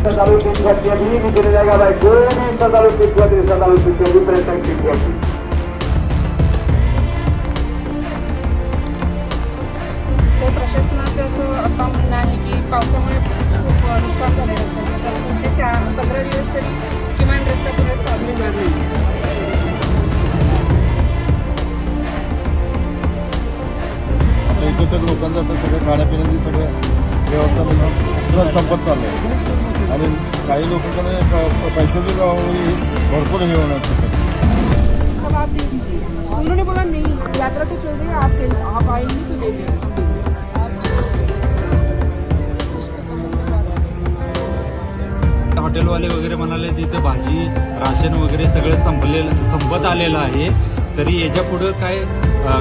सदालू तिथवरती मी विचारले जागा बाय कोणी सदालू तिथवरती सदालू तिथवरती प्रशासनाचं असं आता म्हणणं आहे की पावसामुळे खूप नुकसान तर पुढचे चार पंधरा दिवस तरी किमान रस्ता पुढे चालू होणार नाही आता तर लोकांचं आता सगळं खाण्यापिण्याची सगळं व्यवस्था म्हणजे संपत चाललं आहे. आणि काही लोकांकडे पैशाची भरपूर हे होणार उन्होंने बोला नहीं यात्रा तो चल रही है आप दे- आप आएंगे तो दे देंगे हॉटेलवाले वगैरे म्हणाले तिथे भाजी राशन वगैरे सगळं संपलेलं संपत आलेलं आहे. तरी याच्या पुढं काय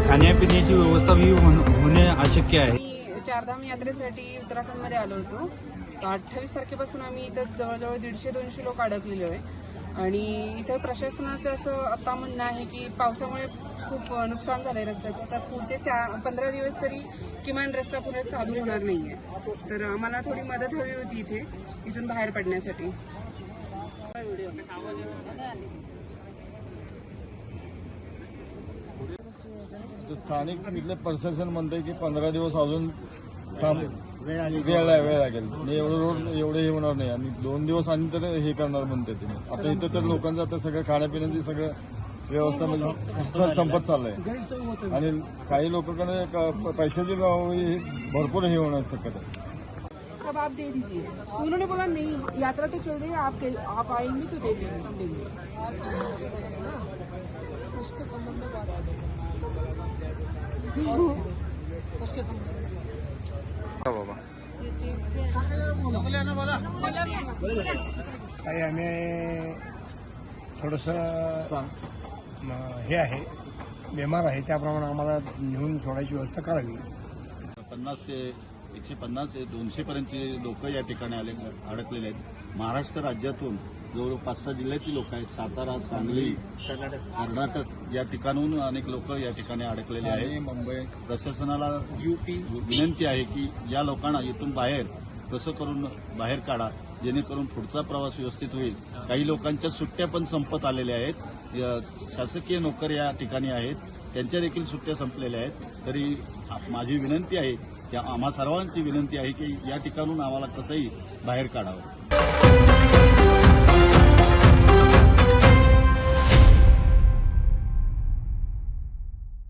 खाण्यापिण्याची व्यवस्था ही होण- अशक्य आहे? चारधाम यात्रेसाठी उत्तराखंडमध्ये आलो होतो. अठ्ठावीस तारखेपासून आम्ही इथं जवळजवळ दीडशे दोनशे लोक अडकलेलो आहे. आणि इथं प्रशासनाचं असं आता म्हणणं आहे की पावसामुळे खूप नुकसान झालंय रस्त्याचं. तर पुढचे चार पंधरा दिवस तरी किमान रस्ता पुढे चालू होणार नाही आहे तर आम्हाला थोडी मदत हवी होती इथे इथून बाहेर पडण्यासाठी. स्थानिक इथले प्रशासन म्हणते की पंधरा दिवस अजून थांब. वेळ आहे वेळ लागेल. मी एवढं रोड एवढं हे होणार नाही. आणि दोन दिवस आणि तर हे करणार म्हणते तुम्ही आता इथं तर लोकांचं आता सगळं खाण्यापिण्याची सगळं व्यवस्था म्हणजे संपत चाललंय. आणि काही लोकांकडे क- पैशाची भरपूर हे होणार शकत आहे अब आप दे दीजिए। उन्होंने बोला नहीं यात्रा तो चल रही है आप आप आएंगे तो दे देंगे हम देंगे। काही आम्ही थोडंसं म, हे आहे बेमार आहे त्याप्रमाणे आम्हाला नेऊन सोडायची व्यवस्था करावी. पन्नास ते एकशे पन्नास ते दोनशे पर्यंतचे लोक या ठिकाणी आले अडकलेले आहेत. महाराष्ट्र राज्यातून जवळ पाच सहा जिल्ह्याची लोक आहेत. सातारा सांगली कर्नाटक या ठिकाणहून अनेक लोक या ठिकाणी अडकलेले आहेत. मुंबई. प्रशासनाला विनंती आहे की या लोकांना इथून बाहेर कसं करून बाहेर काढा जेणेकरून पुढचा प्रवास व्यवस्थित होईल. काही लोकांच्या सुट्ट्या पण संपत आलेल्या आहेत. शासकीय नोकर या ठिकाणी आहेत. त्यांच्या देखील सुट्ट्या संपलेल्या आहेत. तरी माझी विनंती आहे की आम्हा सर्वांची विनंती आहे की या ठिकाणून आम्हाला कसंही बाहेर काढावं.